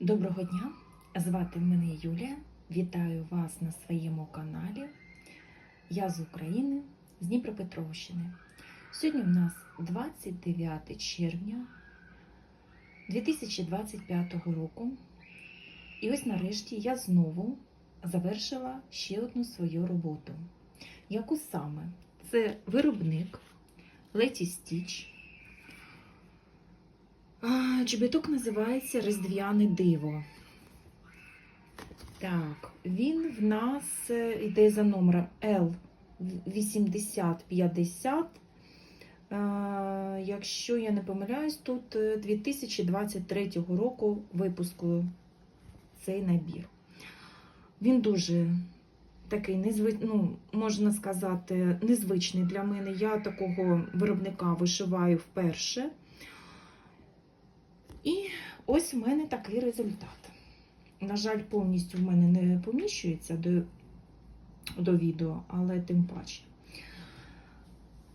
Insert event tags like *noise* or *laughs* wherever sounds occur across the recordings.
Доброго дня! Звати мене Юлія. Вітаю вас на своєму каналі. Я з України, з Дніпропетровщини. Сьогодні у нас 29 червня 2025 року. І ось нарешті я знову завершила ще одну свою роботу. Яку саме? Це виробник Letty Stitch. Чобіток називається Різдвяне диво. Так, він в нас е, йде за номером L8050. Е, Якщо я не помиляюсь, тут е, 2023 року випуску цей набір. Він дуже такий незви... ну, можна сказати, незвичний для мене. Я такого виробника вишиваю вперше. І ось в мене такий результат. На жаль, повністю в мене не поміщується до, до відео, але тим паче.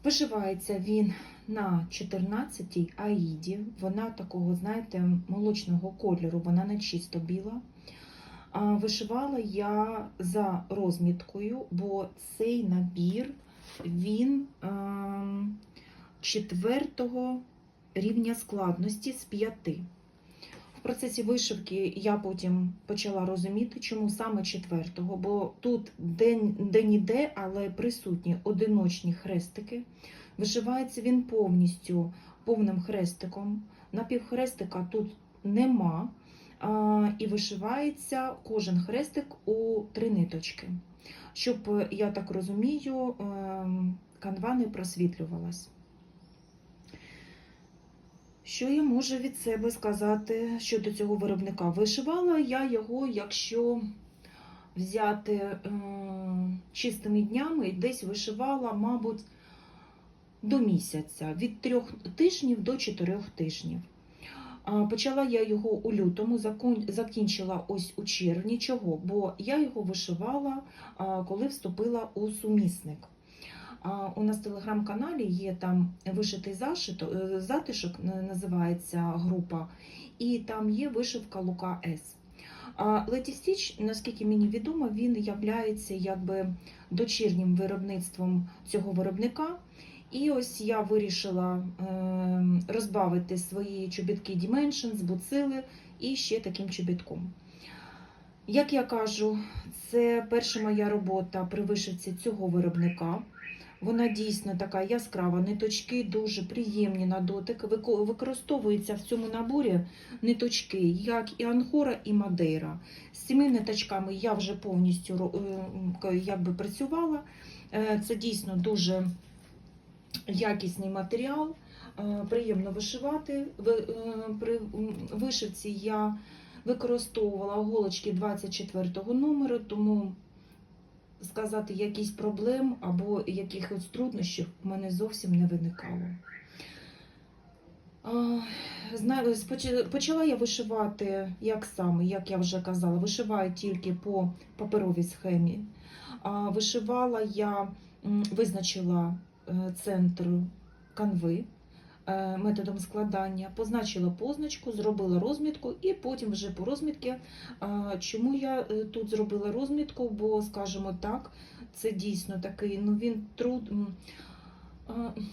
Вишивається він на 14-й аїді. Вона такого, знаєте, молочного кольору, вона не чисто біла. А Вишивала я за розміткою, бо цей набір він ем, четвертого рівня складності з п'яти. В процесі вишивки я потім почала розуміти, чому саме четвертого, бо тут де-ніде, але присутні одиночні хрестики. Вишивається він повністю повним хрестиком. Напівхрестика тут нема. І вишивається кожен хрестик у три ниточки. Щоб, я так розумію, ем, канва не просвітлювалась. Що я можу від себе сказати щодо цього виробника? Вишивала я його, якщо взяти е, чистими днями, десь вишивала, мабуть, до місяця, від трьох тижнів до чотирьох тижнів. Почала я його у лютому, закінчила ось у червні. Чого? Бо я його вишивала, коли вступила у сумісник. У нас в телеграм-каналі є там вишитий зашит, е, затишок називається група, і там є вишивка Лука С. Letty Stitch, наскільки мені відомо, він являється якби дочірнім виробництвом цього виробника. І ось я вирішила е, розбавити свої чобітки Dimensions, буцили і ще таким чобітком. Як я кажу, це перша моя робота при вишивці цього виробника. Вона дійсно така яскрава, ниточки дуже приємні на дотик. Вико- Використовуються в цьому наборі ниточки, як і анхора, і мадейра. З цими ниточками я вже повністю е, якби працювала. Е, Це дійсно дуже якісний матеріал, е, приємно вишивати. При вишивці я використовувала голочки 24 номеру, тому сказати, якісь проблем або якихось труднощів у мене зовсім не виникало. Почала я вишивати, як саме, як я вже казала, вишиваю тільки по паперовій схемі. Вишивала я, визначила е, центр канви методом складання, позначила позначку, зробила розмітку, і потім вже по розмітці, Чому я е, тут зробила розмітку? Бо, скажімо так, це дійсно такий, ну він труд. Ну,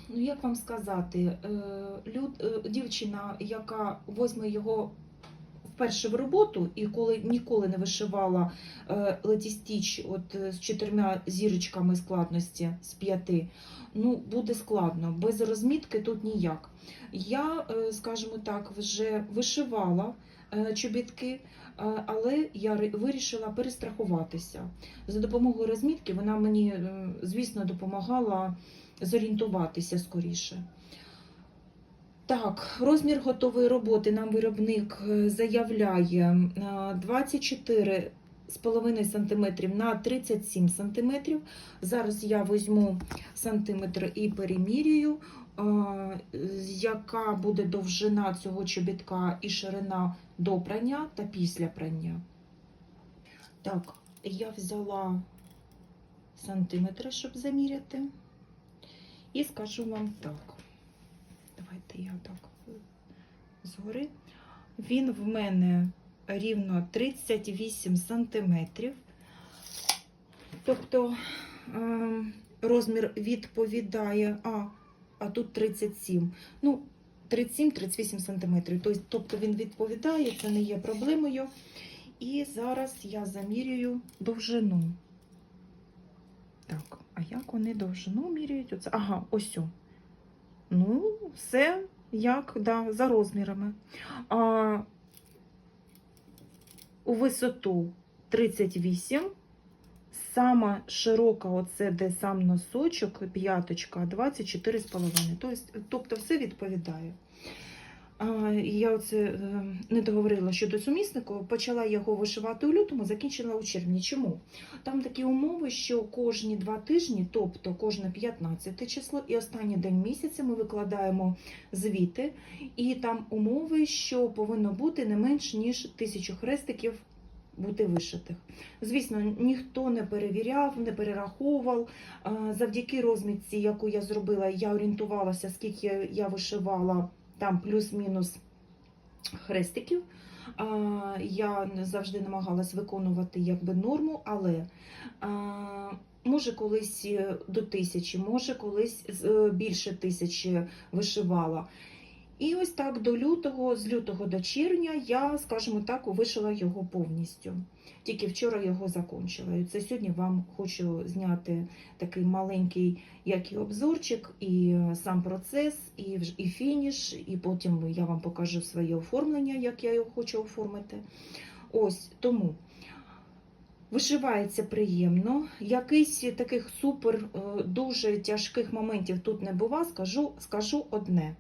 як вам сказати, е, люд, е, дівчина, яка возьме його вперше в роботу, і коли ніколи не вишивала летістіч от е, з чотирма зірочками складності з п'яти, ну буде складно. Без розмітки тут ніяк. Я, е, скажімо так, вже вишивала е, чобітки, е, але я вирішила перестрахуватися. За допомогою розмітки вона мені, е, звісно, допомагала зорієнтуватися скоріше. Так, розмір готової роботи нам виробник е, заявляє е, 24 з половиною сантиметрів на 37 сантиметрів. Зараз я візьму сантиметр і перемірюю, е, яка буде довжина цього чобітка і ширина до прання та після прання. Так, я взяла сантиметри, щоб заміряти. І скажу вам так. Давайте я так згори. Він в мене рівно 38 сантиметрів. Тобто е, розмір відповідає, а, а тут 37. Ну, 37-38 сантиметрів. Тобто- він відповідає, це не є проблемою. І зараз я замірюю довжину. Так, а як вони довжину міряють? Ага, ось. Ну, все як да, за розмірами. А, у висоту 38. Сама широка, оце де сам носочок, п'яточка, 24,5. Тобто, тобто все відповідає. Я оце е, не договорила щодо суміснику. Почала його вишивати у лютому, закінчила у червні. Чому? Там такі умови, що кожні два тижні, тобто кожне 15 число і останній день місяця ми викладаємо звіти, і там умови, що повинно бути не менш ніж тисячу хрестиків бути вишитих. Звісно, ніхто не перевіряв, не перераховував. Завдяки розмітці, яку я зробила, я орієнтувалася, скільки я вишивала там плюс-мінус хрестиків. Я завжди намагалась виконувати якби норму, але може колись е, до тисячі, може колись е, більше тисячі вишивала. І ось так до лютого, з лютого до червня я, скажімо так, вишила його повністю. Тільки вчора його закончила. І це сьогодні вам хочу зняти такий маленький, як і обзорчик, і е, сам процес, і, і фініш, і потім я вам покажу своє оформлення, як я його хочу оформити. Ось тому. Вишивається приємно. Якийсь таких супер е, дуже тяжких моментів тут не бува. Скажу, скажу одне,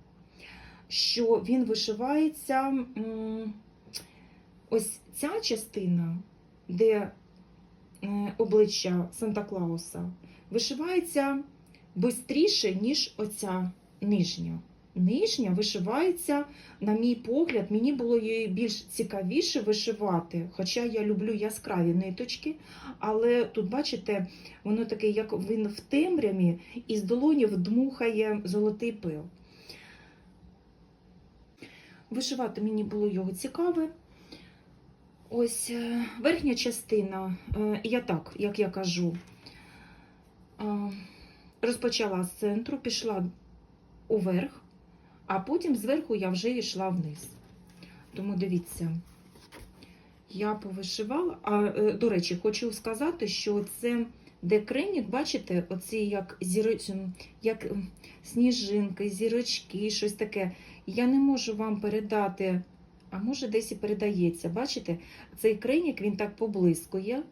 що він вишивається ось ця частина, де обличчя Санта Клауса, вишивається швидше, ніж оця нижня. Нижня вишивається, на мій погляд, мені було її більш цікавіше вишивати, хоча я люблю яскраві ниточки, але тут, бачите, воно таке, як він в темряві, і з долонів дмухає золотий пил. Вишивати мені було його цікаве. Ось е, верхня частина, е, я так, як я кажу, е, розпочала з центру, пішла уверх, а потім зверху я вже йшла вниз. Тому дивіться, я повишивала. А, до речі, хочу сказати, що це декренік, бачите, оці як зіроч... як сніжинки, зірочки, щось таке. Я не можу вам передати, а може десь і передається. Бачите, цей криник він так поблискує.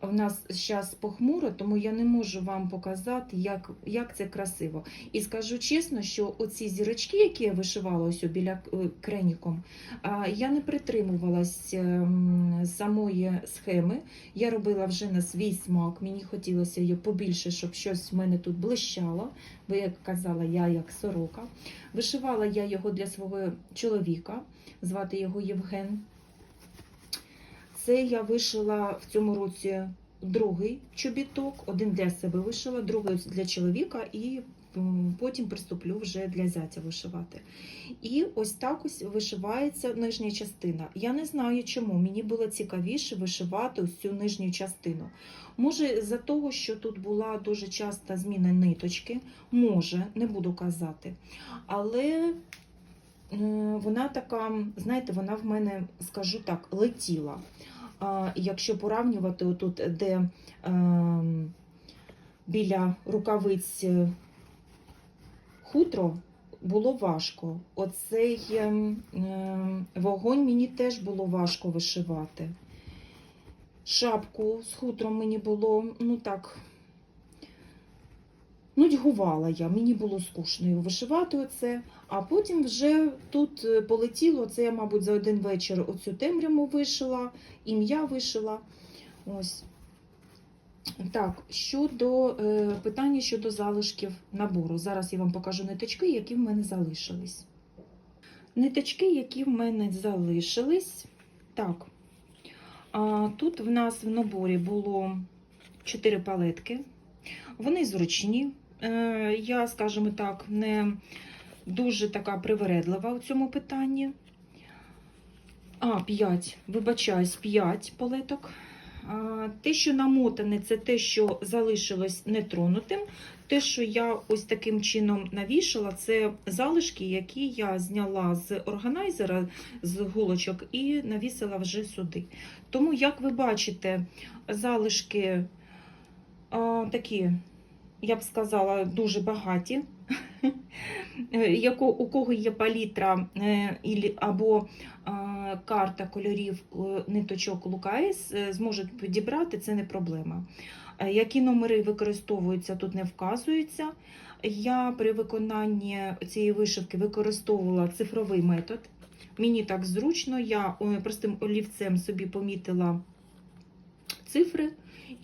У нас зараз похмуро, тому я не можу вам показати, як, як це красиво. І скажу чесно, що оці зірочки, які я вишивала ось біля е, креніком, я не притримувалась ем, самої схеми. Я робила вже на свій смак. Мені хотілося її побільше, щоб щось в мене тут блищало. Бо, як казала, я як сорока. Вишивала я його для свого чоловіка, звати його Євген. Це я вишила в цьому році другий чобіток, один для себе вишила, другий для чоловіка, і потім приступлю вже для зятя вишивати. І ось так ось вишивається нижня частина. Я не знаю чому. Мені було цікавіше вишивати ось цю нижню частину. Може, за того, що тут була дуже часта зміна ниточки, може, не буду казати. Але вона така, знаєте, вона в мене, скажу так, летіла. Якщо порівнювати отут, де е, біля рукавиць е, хутро, було важко. Оцей е, е, вогонь мені теж було важко вишивати. Шапку з хутром мені було, ну так, нудьгувала я, мені було скучно вишивати оце. А потім вже тут е, полетіло, це я, мабуть, за один вечір оцю темряву вишила, ім'я вишила. Ось. Так, щодо е, питання щодо залишків набору. Зараз я вам покажу ниточки, які в мене залишились. Ниточки, які в мене залишились. Так, а, тут в нас в наборі було 4 палетки. Вони зручні. Е, я, скажімо так, не дуже така привередлива у цьому питанні. А, 5, вибачаюсь, 5 палеток. А, Те, що намотане, це те, що залишилось нетронутим. Те, що я ось таким чином навішала, це залишки, які я зняла з органайзера, з голочок, і навісила вже сюди. Тому, як ви бачите, залишки а, такі, я б сказала, дуже багаті. *laughs* У кого є палітра е, або е, карта кольорів е, ниточок Лукаїс, зможуть підібрати, це не проблема. Які номери використовуються, тут не вказується. Я при виконанні цієї вишивки використовувала цифровий метод. Мені так зручно, я простим олівцем собі помітила цифри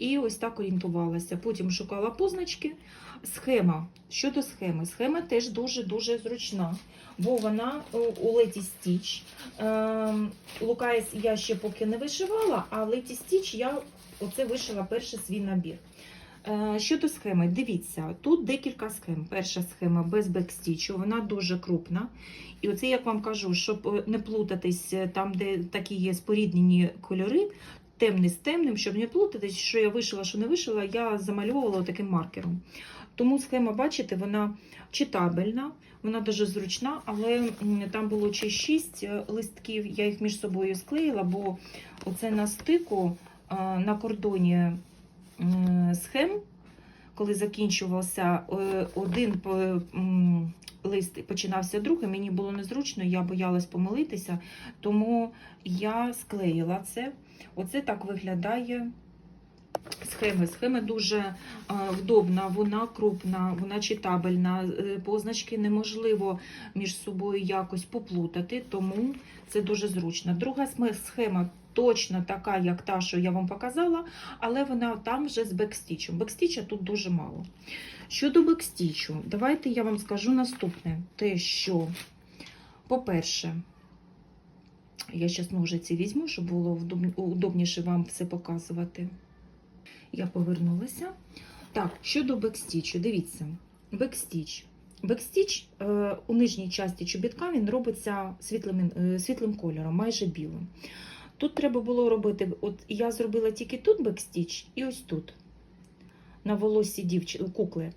і ось так орієнтувалася. Потім шукала позначки. Схема. Щодо схеми, схема теж дуже-дуже зручна, бо вона е, у Леті Стіч. Лукаєс я ще поки не вишивала, а Леті Стіч я оце вишила перший свій набір. Е, Щодо схеми, дивіться, тут декілька схем. Перша схема без бекстічу, вона дуже крупна. І оце, як вам кажу, щоб е, не плутатись там, де такі є споріднені кольори, темний з темним, щоб не плутатись, що я вишила, що не вишила, я замальовувала таким маркером. Тому схема, бачите, вона читабельна, вона дуже зручна, але там було чи 6 листків, я їх між собою склеїла, бо оце на стику на кордоні схем, коли закінчувався е, один лист починався другий, мені було незручно, я боялась помилитися, тому я склеїла це. Оце так виглядає схема. Схема дуже е, вдобна, вона крупна, вона читабельна. е, Позначки неможливо між собою якось поплутати, тому це дуже зручно. Друга схема точно така, як та, що я вам показала, але вона там вже з бекстічем. Бекстіча тут дуже мало. Щодо бекстічу, давайте я вам скажу наступне: те, що, по-перше, я зараз ножиці візьму, щоб було удобніше вам все показувати. Я повернулася. Так, щодо бекстічу, дивіться, бекстіч. Бекстіч е, у нижній часті чобітка він робиться світлим, е, світлим кольором, майже білим. Тут треба було робити, от я зробила тільки тут бекстіч і ось тут, на волосі дівчи, кукли.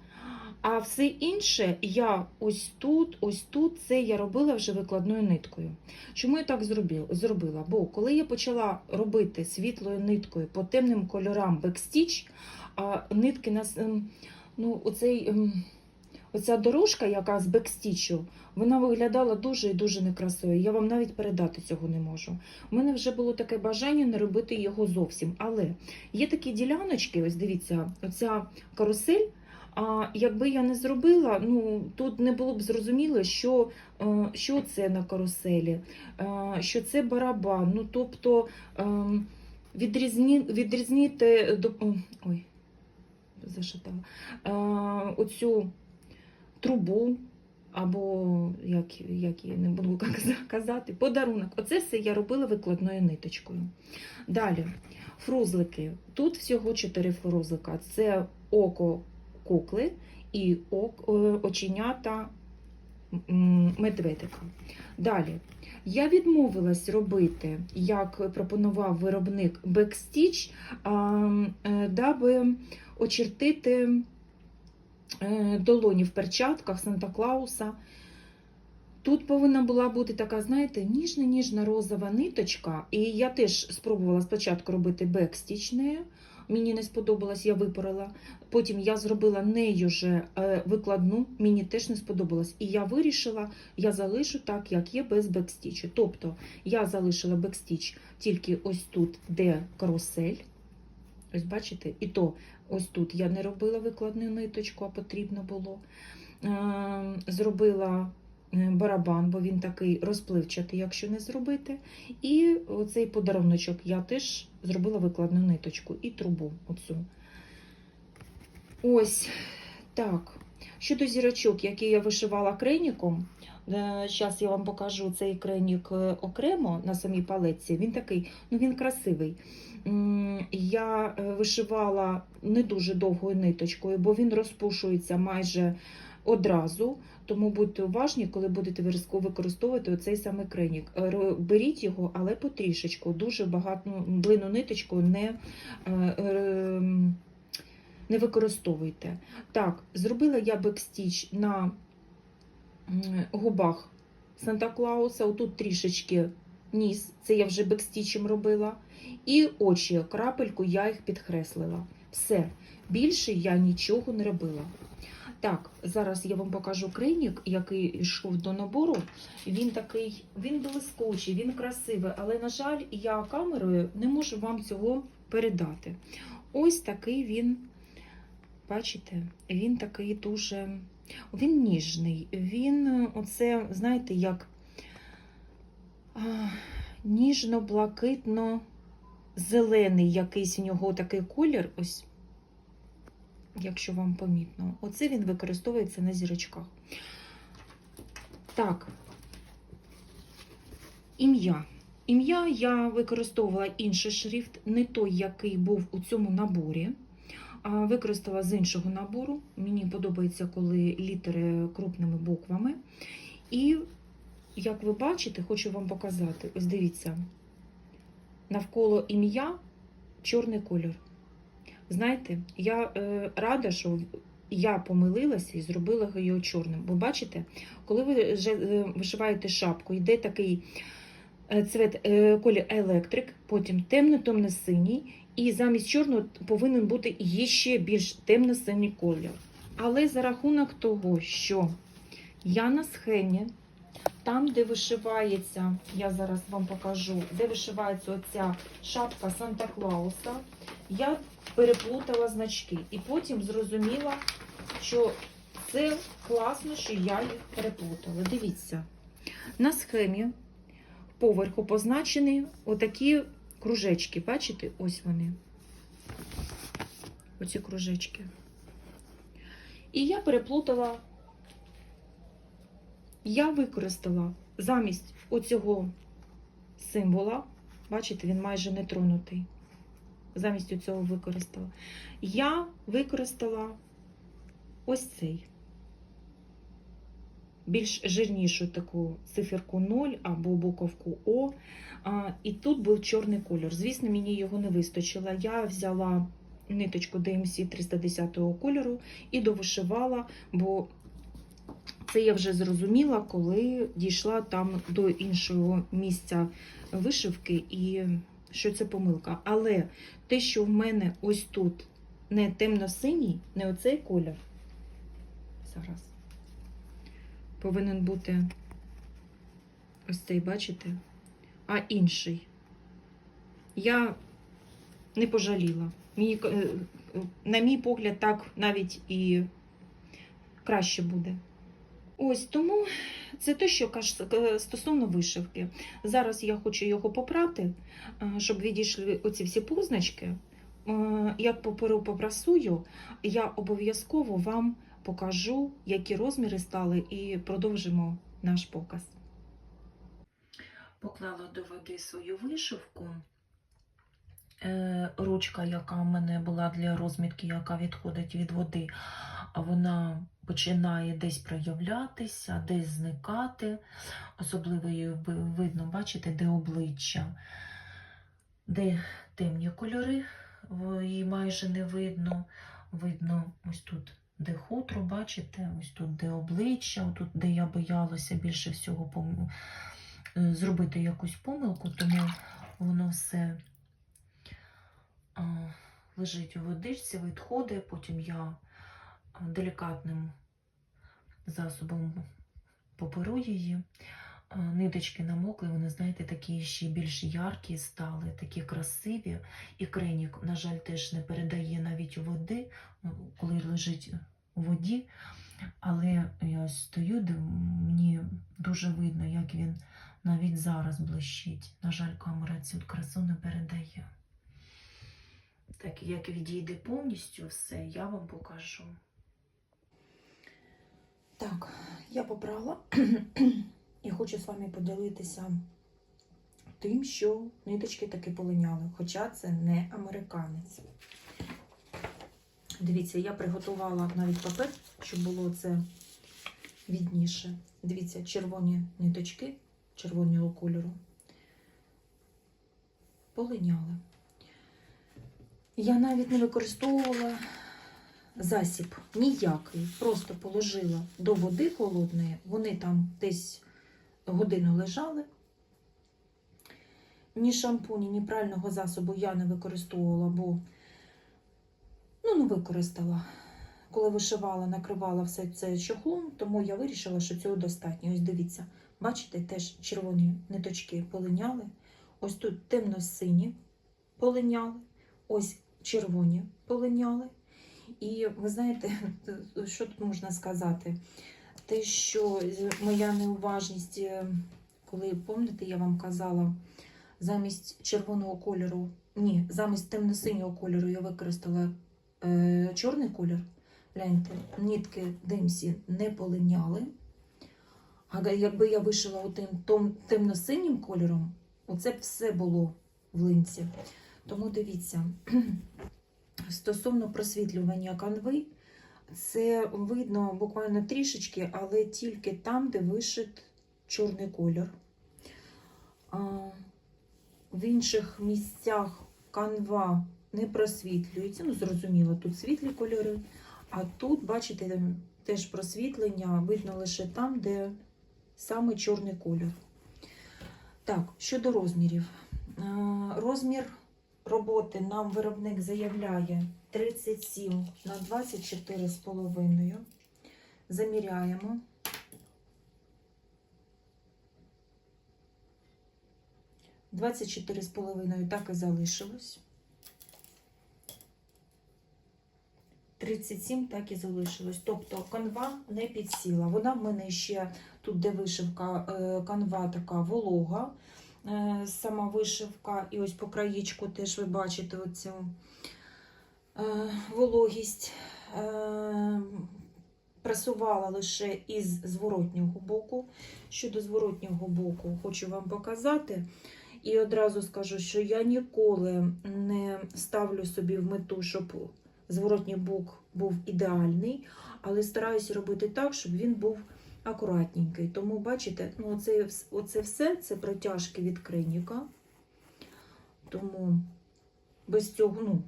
А все інше я ось тут, ось тут, це я робила вже викладною ниткою. Чому я так зробила? Бо коли я почала робити світлою ниткою по темним кольорам бекстіч, а нитки нас, ем, ну, оцей, ем, оця дорожка, яка з бекстічу, вона виглядала дуже і дуже некрасивою. Я вам навіть передати цього не можу. У мене вже було таке бажання не робити його зовсім. Але є такі діляночки, ось дивіться, оця карусель. А якби я не зробила, ну тут не було б зрозуміло, що, е, що це на каруселі, е, що це барабан. Ну тобто ем, відрізні, відрізнити ой, зашатала е, оцю трубу. Або як, як я не буду *laughs* казати, подарунок. Оце все я робила викладною ниточкою. Далі, фрузлики. Тут всього чотири фрузлика. Це око кукли і е, оченята медведика. Далі. Я відмовилась робити, як пропонував виробник бекстіч, даби очертити е, долоні в перчатках Санта-Клауса. Тут повинна була бути така, знаєте, ніжна-ніжна розова ниточка. І я теж спробувала спочатку робити бекстіч нею. Мені не сподобалось, я випорила. Потім я зробила нею же е, викладну, мені теж не сподобалось. І я вирішила, я залишу так, як є, без бекстічу. Тобто я залишила бекстіч тільки ось тут, де карусель. Ось бачите, і то ось тут я не робила викладну ниточку, а потрібно було. Е, Зробила барабан, бо він такий розпливчатий, якщо не зробити. І оцей подаруночок я теж зробила викладну ниточку і трубу оцю. Ось так. Щодо зірочок, які я вишивала креніком, зараз я вам покажу цей кренік е, окремо на самій палеці. Він такий, ну він красивий. Я е, вишивала не дуже довгою ниточкою, бо він розпушується майже одразу, тому будьте уважні, коли будете використовувати оцей самий кринік. Е, Беріть його, але потрішечку, дуже багато ну, блину ниточку не, е, е, не використовуйте. Так, зробила я бекстіч на губах Санта-Клауса, отут трішечки ніс, це я вже бекстічем робила. І очі, крапельку, я їх підкреслила. Все. Більше я нічого не робила. Так, зараз я вам покажу кринік, який йшов до набору. Він такий, він блискучий, він красивий, але, на жаль, я камерою не можу вам цього передати. Ось такий він, бачите, він такий дуже. Він ніжний. Він, оце, знаєте, як ніжно-блакитно зелений якийсь у нього такий колір. Ось якщо вам помітно. Оце він використовується на зірочках. Так, ім'я. Ім'я я використовувала інший шрифт, не той, який був у цьому наборі. а Використала з іншого набору. Мені подобається, коли літери крупними буквами. І, як ви бачите, хочу вам показати. Ось дивіться, навколо ім'я чорний колір. Знаєте, я е, рада, що я помилилася і зробила його чорним. Бо бачите, коли ви вже, е, вишиваєте шапку, йде такий е, цвет е, колір електрик, потім темно-темно-синій, і замість чорного повинен бути ще більш темно-синій колір. Але за рахунок того, що я на схемі, там, де вишивається, я зараз вам покажу, де вишивається оця шапка Санта-Клауса, я переплутала значки. І потім зрозуміла, що це класно, що я їх переплутала. Дивіться, на схемі поверху позначені отакі кружечки. Бачите? Ось вони. Оці кружечки. І я переплутала, я використала замість оцього символа, бачите, він майже не тронутий замість цього використала. Я використала ось цей. Більш жирнішу таку циферку 0 або буковку О. І тут був чорний кольор. Звісно, мені його не вистачило. Я взяла ниточку DMC 310 кольору і довишивала, бо це я вже зрозуміла, коли дійшла там до іншого місця вишивки, і що це помилка. Але те, що в мене ось тут не темно-синій, не оцей колір. Зараз. Повинен бути ось цей, бачите? А інший. Я не пожаліла. Мені, е, на мій погляд, так навіть і краще буде. Ось тому це те, що каж- стосовно вишивки. Зараз я хочу його попрати, е, щоб відійшли оці всі позначки. Е, Як поперу попрасую, я обов'язково вам покажу, які розміри стали, і продовжимо наш показ. Поклала до води свою вишивку. Е, Ручка, яка в мене була для розмітки, яка відходить від води, вона починає десь проявлятися, десь зникати. Особливо її видно, бачите, де обличчя, де темні кольори, її майже не видно. Видно ось тут, де хутро, бачите, ось тут, де обличчя, тут, де я боялася більше всього пом- зробити якусь помилку, тому воно все лежить у водичці, відходить, потім я а, делікатним засобом поперу її. Ниточки намокли, вони, знаєте, такі ще більш яркі стали, такі красиві. І кренік, на жаль, теж не передає навіть води, коли лежить у воді. Але я стою, де мені дуже видно, як він навіть зараз блищить. На жаль, камера цю красу не передає. Так, як відійде повністю все, я вам покажу. Так, я побрала і хочу з вами поділитися тим, що ниточки таки полиняли, хоча це не американець. Дивіться, я приготувала навіть папер, щоб було це відніше. Дивіться, червоні ниточки червоного кольору. Полиняли. Я навіть не використовувала засіб ніякий. Просто положила до води холодної, вони там десь годину лежали. Ні шампуні, ні прального засобу я не використовувала, бо ну, не використала. Коли вишивала, накривала все це чохлом, тому я вирішила, що цього достатньо. Ось дивіться, бачите, теж червоні ниточки полиняли. Ось тут темно-сині полиняли, ось червоні полиняли. І ви знаєте, *laughs* що тут можна сказати? Те, що моя неуважність, е, коли пам'ятаєте, я вам казала, замість червоного кольору, ні, замість темно-синього кольору я використала е, чорний колір. Гляньте, нитки димсі не полиняли. А якби я вишила отим темно-синім кольором, оце б все було в линці. Тому дивіться, *clears throat* стосовно просвітлювання канви, це видно буквально трішечки, але тільки там, де вишит чорний колір. В інших місцях канва не просвітлюється. Ну, зрозуміло, тут світлі кольори. А тут, бачите, теж просвітлення видно лише там, де саме чорний колір. Так, щодо розмірів. Розмір роботи нам виробник заявляє 37 на 24,5. Заміряємо. Двадцять чотири з половиною так і залишилось. 37 так і залишилось. Тобто канва не підсіла. Вона в мене ще тут, де вишивка, е, канва така волога, сама вишивка, і ось по краєчку теж ви бачите оцю е, вологість. Прасувала лише із зворотнього боку. Щодо зворотнього боку, хочу вам показати. І одразу скажу, що я ніколи не ставлю собі в мету, щоб зворотній бок був ідеальний, але стараюся робити так, щоб він був акуратненький. Тому, бачите, ну, оце, оце все це протяжки від криника. Тому без цього ну,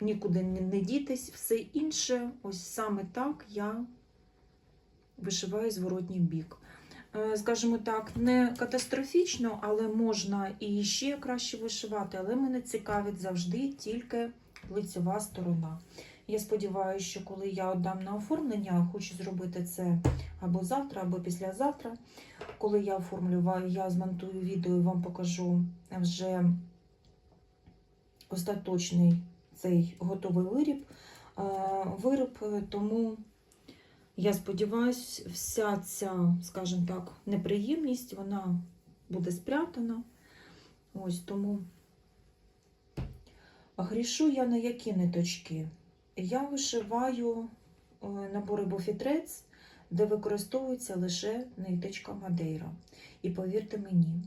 нікуди не, не дітись. Все інше, ось саме так я вишиваю зворотній бік. Е, Скажімо так, не катастрофічно, але можна і ще краще вишивати, але мене цікавить завжди тільки лицева сторона. Я сподіваюся, що коли я віддам на оформлення, хочу зробити це або завтра, або післязавтра. Коли я оформлю, я змонтую відео і вам покажу вже остаточний цей готовий виріб. Виріб, тому я сподіваюся, вся ця, скажімо так, неприємність, вона буде спрятана. Ось тому. Грішу я на які ниточки? Я вишиваю е, набори буфітрець, де використовується лише ниточка Мадейра. І повірте мені,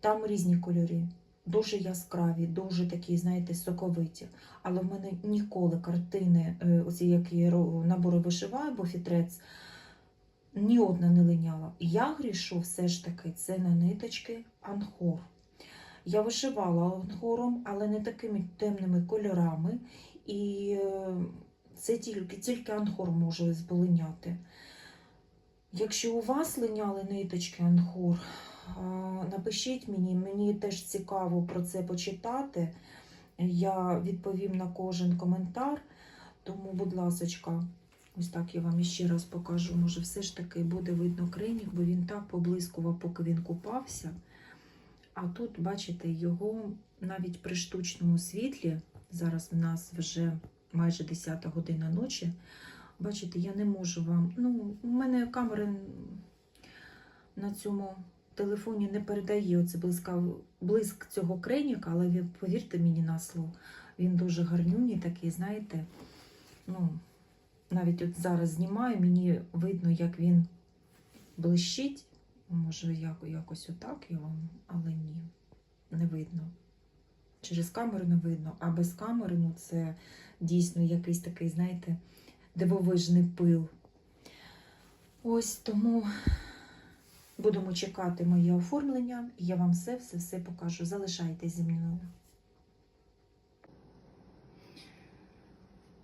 там різні кольори, дуже яскраві, дуже такі, знаєте, соковиті. Але в мене ніколи картини, е, оці які набори вишиваю, буфітрець, ні одна не линяла. Я грішу все ж таки це на ниточки анхор. Я вишивала анхором, але не такими темними кольорами. І е, це тільки, тільки анхор може зболиняти. Якщо у вас линяли ниточки анхор, напишіть мені, мені теж цікаво про це почитати. Я відповім на кожен коментар. Тому, будь ласочка, ось так я вам іще раз покажу. Може, все ж таки буде видно кринік, бо він так поблискував, поки він купався. А тут, бачите, його навіть при штучному світлі, зараз в нас вже майже 10 година ночі. Бачите, я не можу вам. Ну, у мене камера на цьому телефоні не передає оце близька, блиск цього креніка, але повірте мені на слово, він дуже гарнюній такий, знаєте. Ну, навіть от зараз знімаю, мені видно, як він блищить. Може, як, якось отак вам, але ні, не видно. Через камеру не видно, а без камери ну, це дійсно якийсь такий, знаєте, дивовижний пил. Ось тому будемо чекати моє оформлення, і я вам все, все, все покажу. Залишайтесь зі мною.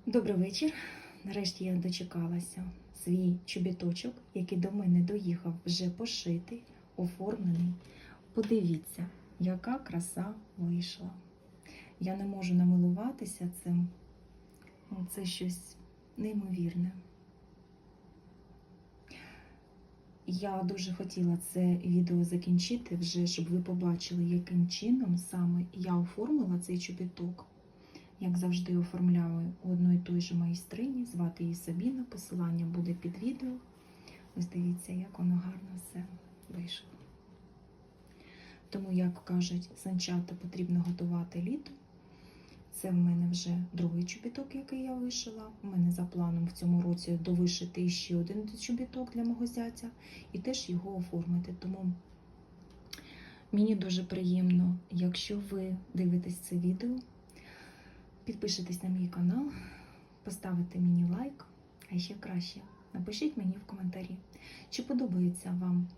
Добрий вечір. Нарешті я дочекалася свій чобіточок, який до мене доїхав вже пошитий, оформлений. Подивіться, яка краса вийшла. Я не можу намилуватися цим. Ну, Це щось неймовірне. Я дуже хотіла це відео закінчити вже, щоб ви побачили, яким чином саме я оформила цей чобіток. Як завжди, оформляю у одної той же майстрині, звати її Сабіна. Посилання буде під відео. Ось дивіться, як воно гарно все вийшло. Тому, як кажуть, санчата потрібно готувати літо. Це в мене вже другий чобіток, який я вишила. У мене за планом в цьому році довишити ще один чобіток для мого зятя і теж його оформити. Тому мені дуже приємно, якщо ви дивитесь це відео, підпишитесь на мій канал, поставите мені лайк, а ще краще напишіть мені в коментарі, чи подобається вам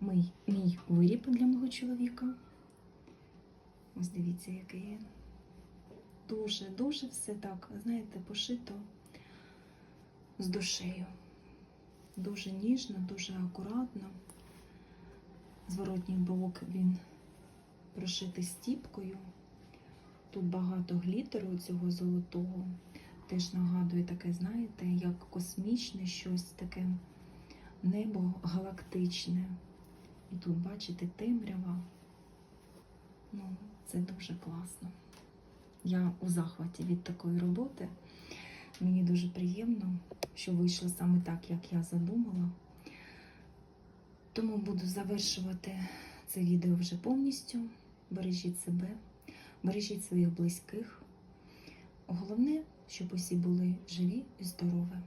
мій, мій виріб для мого чоловіка. Ось дивіться, який він дуже-дуже все так, знаєте, пошито з душею. Дуже ніжно, дуже акуратно. Зворотній бок він прошитий стіпкою. Тут багато глітеру цього золотого. Теж нагадує таке, знаєте, як космічне щось таке небо галактичне. І тут, бачите, темрява. Ну, це дуже класно. Я у захваті від такої роботи. Мені дуже приємно, що вийшло саме так, як я задумала. Тому буду завершувати це відео вже повністю. Бережіть себе, бережіть своїх близьких. Головне, щоб усі були живі і здорові.